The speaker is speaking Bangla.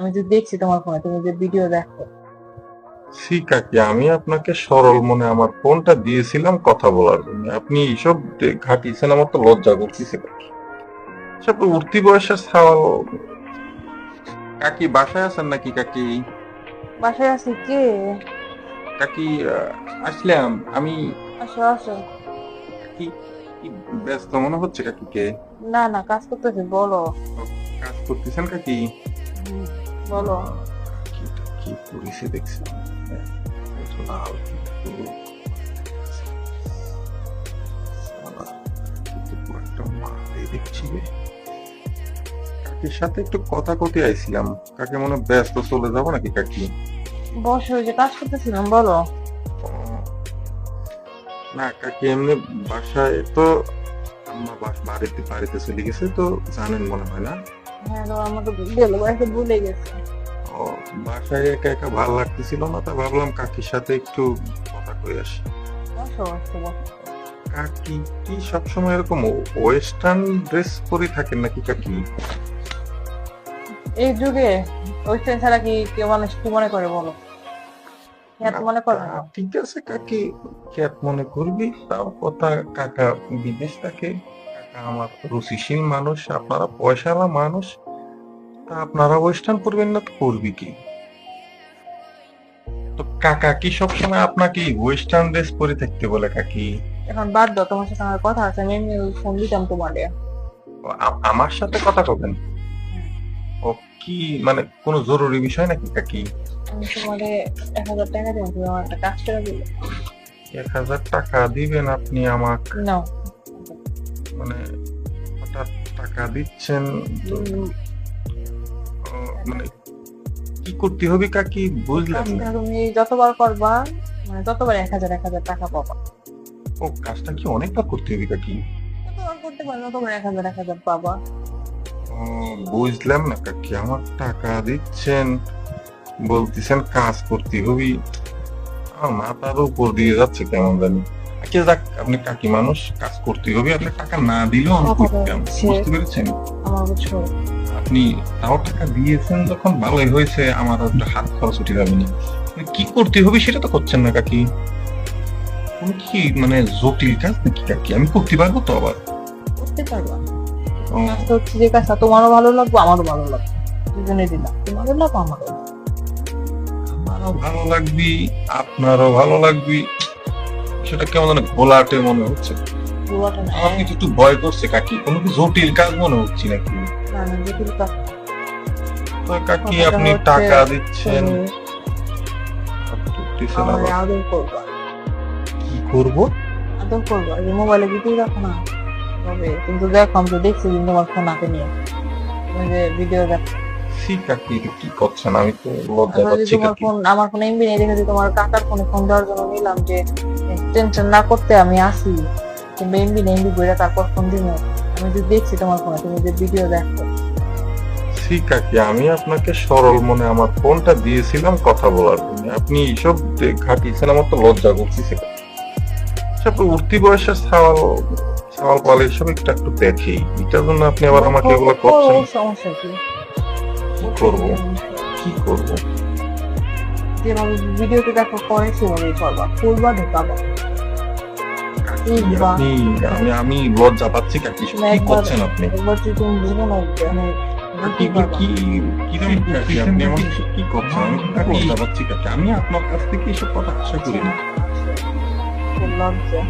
আমি যে দেখছি তোমার ফোনে তুমি যে ভিডিও দেখো। ঠিক আছে আমি আপনাকে সরল মনে আমার ফোনটা দিয়েছিলাম কথা বলার জন্য। আপনি এইসব ঘাটিয়েছেন আমার তো লজ্জা করতেছে। কাকি সব উঠতি বয়সের সাওয়াল কাকি বাসায় আছেন নাকি কাকি? বাসায় আছি কে? কাকি আসলাম। আমি আসো আসো। কি ব্যস্ত মনে হচ্ছে কাকিকে? না না কাজ করতেছি বলো। কাজ করতেছেন কাকি? বলো। কি করেছে দেখছি? হ্যাঁ, লাল দেখছি কাকির সাথে একটু কথা কতে আইছিলাম। কাকে মনে ব্যস্ত চলে যাব নাকি কাকি? বসো ওই যে কাজ করতেছিলাম বলো। না কাকি এমনি বাসায় তো আম্মা বাড়িতে বাড়িতে চলে গেছে তো জানেন মনে হয় না? হ্যাঁ তো গেল বাড়িতে ভুলে গেছে। ও বাসায় একা একা ভালো লাগতেছিল না? তা ভাবলাম কাকির সাথে একটু কথা কই আসি। কাকি কি সবসময় এরকম ওয়েস্টার্ন ড্রেস পরে থাকেন নাকি কাকি? এই যুগে ওয়েস্টার্ন ছাড়া কি কেউ মানুষ কি মনে করে বলো? করে? ঠিক আছে কাকি খ্যাত মনে করবি? তাও কথা কাকা বিদেশ থাকে। আমার রুচিশীল মানুষ আপনারা পয়সাওয়ালা মানুষ তা আপনারা ওয়েস্টার্ন পরবেন না তো করবি কি? তো কাকা কি সবসময় আপনাকে ওয়েস্টার্ন ড্রেস পরে থাকতে বলে কাকি? এখন বাদ দাও তোমার সাথে আমার কথা আছে আমি এমনি ফোন দিতাম তোমারে আমার সাথে কথা কবেন ও কি মানে কোনো জরুরি বিষয় নাকি কাকি? আমি তোমারে এক হাজার টাকা দেবো আমার একটা কাজ করে দিলে। এক হাজার টাকা দিবেন আপনি আমাকে? নাও। মানে হঠাৎ টাকা দিচ্ছেন তো, মানে কি করতে হবে কাকি? বুঝলাম তুমি যতবার করবা মানে ততবার এক হাজার এক হাজার টাকা পাবা। ও কাজটা কি অনেকবার করতে হবে কাকি? যতবার করতে পারবে ততবার এক হাজার এক হাজার পাবা। বুঝলাম না কাকি আমার টাকা দিচ্ছেন বলতেছেন কাজ করতে হবে। আমার মাথার উপর দিয়ে যাচ্ছে কেমন জানি। যাক আপনি কাকি মানুষ কাজ করতে হবে আপনি টাকা না দিলেও আমি করতাম বুঝতে পেরেছেন? আপনি তাও টাকা দিয়েছেন যখন ভালোই হয়েছে আমার একটা হাত খরচ উঠে যাবে না। কি করতে হবে সেটা তো করছেন না কাকি। কি মানে জটিল কাজ নাকি কাকি? আমি করতে পারব তো আবার। করতে পারবা। হচ্ছে যে কাজটা তোমারও ভালো লাগবে আমারও ভালো লাগবে। দুজনে দিলাম। তোমারও লাভ আমারও আমারও ভালো লাগবি আপনারও ভালো লাগবি। সেটা কেমন যেন ঘোলাটে মনে হচ্ছে। আমার কিন্তু একটু ভয় করছে কাকি। কোনো কি জটিল কাজ মনে হচ্ছে নাকি। তো কাকি আপনি টাকা দিচ্ছেন। কি করব? আদর করবা? এই মোবাইলে ভিডিও রাখো না? তবে কিন্তু দেখো আমি তো দেখছি কিন্তু তোমার ফোন হাতে নিয়ে। তুমি যে ভিডিও দেখো সি কাকি কি করছেন? আমি তো লজ্জা পাচ্ছি তোমার ফোন আমার ফোন এমবি নেই দেখে যে তোমার কাকার ফোনে ফোন দেওয়ার জন্য নিলাম যে টেনশন না করতে আমি আসি। কিংবা এমবি নেই এমবি বইরা তারপর ফোন দিব। আমি যে দেখছি তোমার ফোনে তুমি যে ভিডিও দেখো। ঠিক আছে আমি আপনাকে সরল মনে আমার ফোনটা দিয়েছিলাম কথা বলার জন্য। আপনি এইসব ঘাটিয়েছেন আমার তো লজ্জা করতেছে। সব উঠতি বয়সের সাওয়াল সাওয়াল পাল এইসব একটু একটু দেখি। এটার জন্য আপনি আবার আমাকে এগুলো করছেন? সমস্যা কি করব? কি করব? দেখো পরে সেভাবেই করবা করবা ঢোকাবা কাকি, বাহ। আমি আমি লজ্জা পাচ্ছি কাকি কি করছেন আপনি? একবার যদি তুমি বুঝব না মানে কি পারবা। কি কীরকম কাকি আপনি করছেন? আমি আপনার কাছ থেকে এসব কথা আশা করি না। খুব লজ্জা।